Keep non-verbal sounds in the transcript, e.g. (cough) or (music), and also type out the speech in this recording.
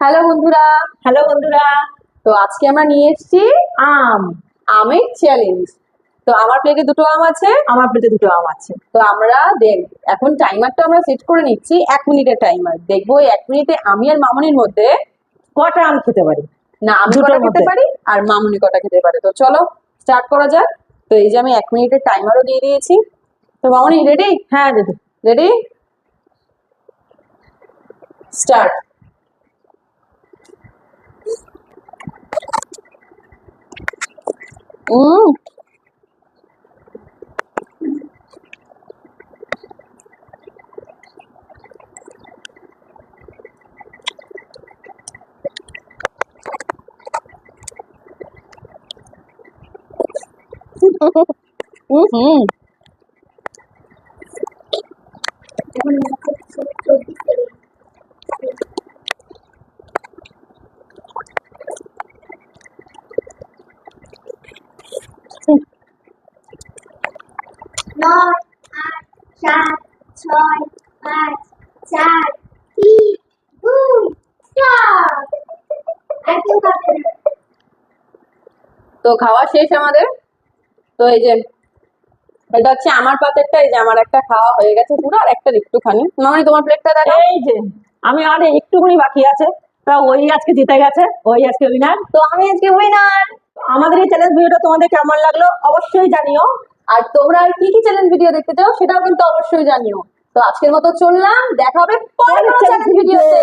Hello বন্ধুরা। Hello বন্ধুরা। তো আজকে আমরা নিয়ে এসেছি আম আমের চ্যালেঞ্জ তো আমার প্লেটে দুটো আম আছে আমার প্লেটে দুটো আম আছে। তো আমরা দেখ এখন টাইমারটা আমরা সেট করে নিচ্ছি এক মিনিটের টাইমার দেখব এক মিনিটে আমি আর মামনির মধ্যে কটা আম খেতে পারি। না আমি কটা খেতে পারি আর মামনি কটা খেতে পারে। তো চলো স্টার্ট করা যাক। তো এই যে আমি এক মিনিটের টাইমারও দিয়ে দিয়েছি। তো মামনি রেডি হ্যাঁ দিদি রেডি স্টার্ট (laughs) Ooh. mm-hmm. নয় আট সাত ছয় পাঁচ চার তিন দুই তো খাওয়া শেষ আমাদের? তো এই যে এটা হচ্ছে আমার পাতেরটা এই যে আমার একটা খাওয়া হয়ে গেছে পুরো আর একটা একটুখানি। মামনি তোমার প্লেটটা দেখো এই যে আমি আর একটুখানি বাকি আছে। তা ওই আজকে জিতে গেছে ওই আজকে উইনার তো আমি আজকে উইনার আমাদের এই চ্যালেঞ্জ ভিডিওটা তোমাদের কেমন লাগল অবশ্যই জানিও। আর তোমরা আর কি কি চ্যালেঞ্জ ভিডিও দেখতে চাও সেটাও কিন্তু অবশ্যই জানিও। তো আজকের মতো চললাম দেখা হবে পরের ভিডিওতে